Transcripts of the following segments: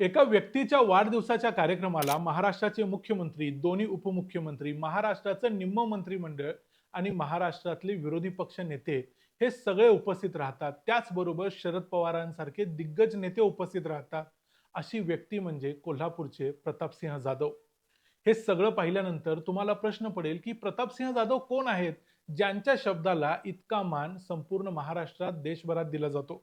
एका व्यक्तीच्या वाढदिवसाच्या कार्यक्रमाला महाराष्ट्राचे मुख्यमंत्री दोन्ही उपमुख्यमंत्री महाराष्ट्राचं निम्म मंत्रिमंडळ आणि महाराष्ट्रातले विरोधी पक्ष नेते हे सगळे उपस्थित राहतात. त्याचबरोबर शरद पवारांसारखे दिग्गज नेते उपस्थित राहतात अशी व्यक्ती म्हणजे कोल्हापूरचे प्रतापसिंह जाधव. हे सगळं पाहिल्यानंतर तुम्हाला प्रश्न पडेल की प्रतापसिंह जाधव कोण आहेत? ज्यांच्या शब्दाला इतका मान संपूर्ण महाराष्ट्रात देशभरात दिला जातो.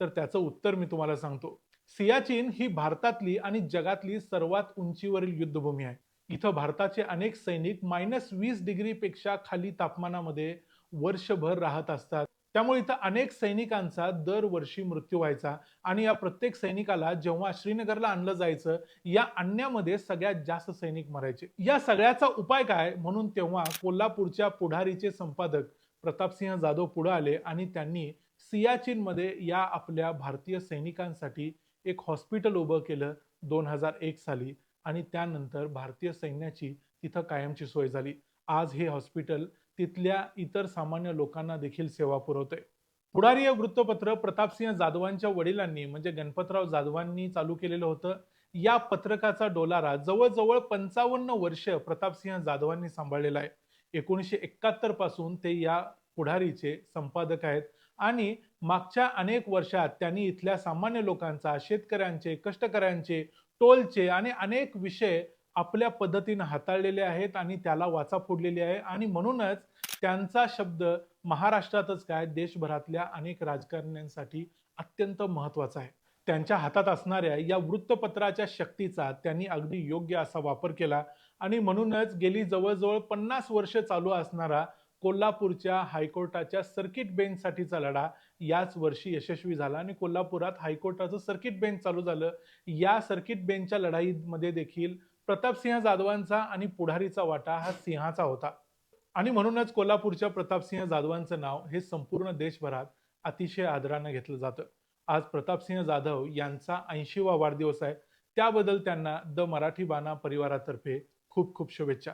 तर त्याचं उत्तर मी तुम्हाला सांगतो. सियाचीन ही भारतातली आणि जगातली सर्वात उंचीवरील युद्धभूमी आहे. इथं भारताचे अनेक सैनिक मायनस वीस डिग्री पेक्षा खाली तापमानामध्ये वर्षभर राहत असतात. त्यामुळे इथं अनेक सैनिकांचा दरवर्षी मृत्यू व्हायचा आणि या प्रत्येक सैनिकाला जेव्हा श्रीनगरला आणलं जायचं या आणण्यामध्ये सगळ्यात जास्त सैनिक मरायचे. या सगळ्याचा उपाय काय? म्हणून तेव्हा कोल्हापूरच्या पुढारीचे संपादक प्रतापसिंह जाधव पुढे आले आणि त्यांनी सियाचीनमध्ये या आपल्या भारतीय सैनिकांसाठी एक हॉस्पिटल उभं केलं दोन हजार एक साली आणि त्यानंतर भारतीय सैन्याची तिथं कायमची सोय झाली. आज हे हॉस्पिटल तिथल्या इतर सामान्य लोकांना देखील सेवा पुरवते पुढारी हे वृत्तपत्र प्रतापसिंह जाधवांच्या वडिलांनी म्हणजे गणपतराव जाधवांनी चालू केलेलं होतं. या पत्रकाचा डोलारा जवळजवळ पंचावन्न वर्ष प्रतापसिंह जाधवांनी सांभाळलेला आहे. एकोणीसशे एकाहत्तरपासून ते या पुढारीचे संपादक आहेत. आणि मागच्या अनेक वर्षात त्यांनी इथल्या सामान्य लोकांचा शेतकऱ्यांचे कष्टकऱ्यांचे टोलचे आणि अनेक विषय आपल्या पद्धतीने हाताळलेले आहेत आणि त्याला वाचा फोडलेली आहे. आणि म्हणूनच त्यांचा शब्द महाराष्ट्रातच काय देशभरातल्या अनेक राजकारण्यांसाठी अत्यंत महत्त्वाचा आहे. त्यांच्या हातात असणाऱ्या या वृत्तपत्राच्या शक्तीचा त्यांनी अगदी योग्य असा वापर केला. आणि म्हणूनच गेली जवळजवळ पन्नास वर्ष चालू असणारा कोल्हापूरच्या हायकोर्टाच्या सर्किट बेंचसाठीचा लढा याच वर्षी यशस्वी झाला आणि कोल्हापुरात हायकोर्टाचं सर्किट बेंच चालू झालं. या सर्किट बेंचच्या लढाईमध्ये देखील प्रतापसिंह जाधवांचा आणि पुढारीचा वाटा हा सिंहाचा होता. आणि म्हणूनच कोल्हापूरच्या प्रतापसिंह जाधवांचं नाव हे संपूर्ण देशभरात अतिशय आदरानं घेतलं जातं. आज प्रतापसिंह जाधव यांचा ऐंशीवा वाढदिवस आहे. त्याबद्दल त्यांना द मराठी बाणा परिवारातर्फे खूप खूप शुभेच्छा.